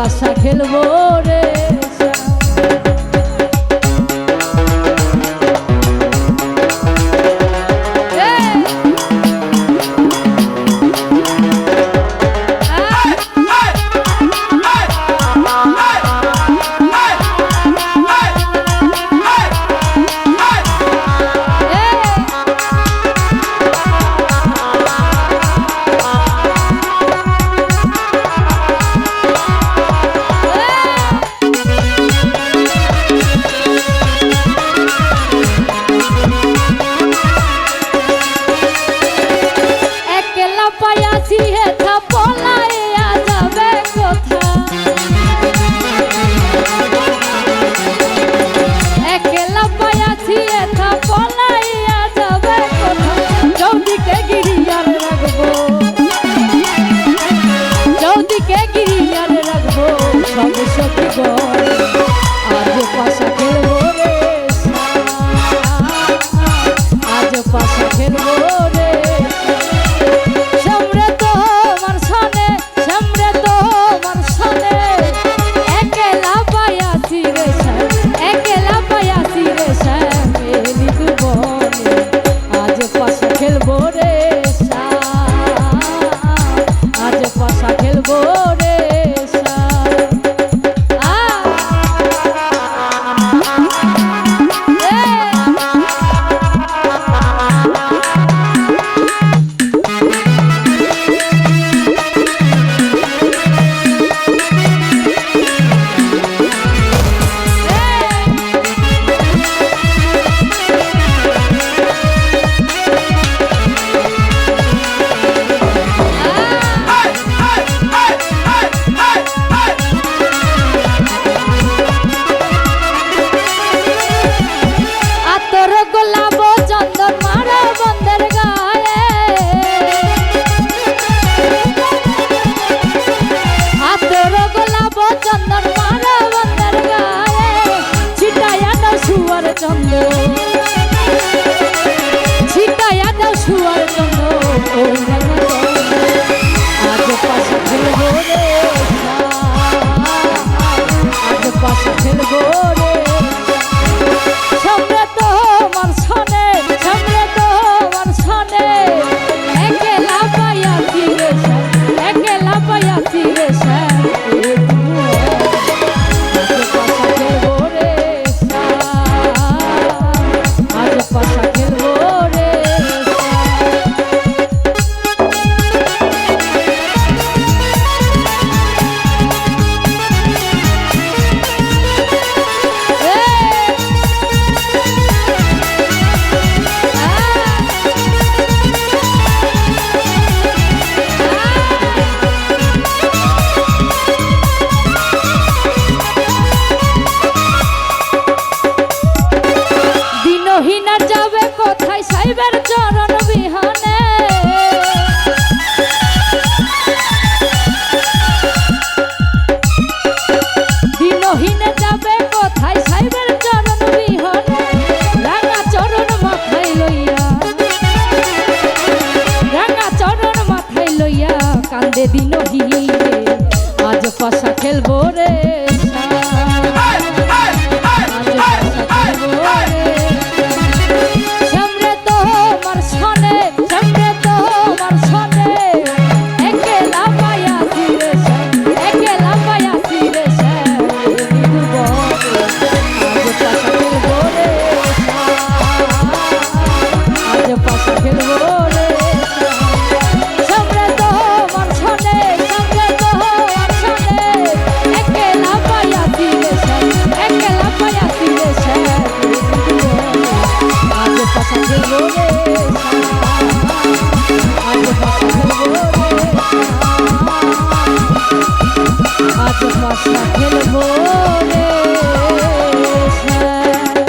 তামাশা খেলব রে। ময়না যাবে কোথায়? সাইবার চরণ বিহানে। দিনহীনে যাবে কোথায়? সাইবার চরণ বিহানে। রাঙা চরণ মাথায় লইয়া। রাঙা চরণ মাথায় লইয়া কান্দে দিনহীনে। আজ পাশা খেলব রে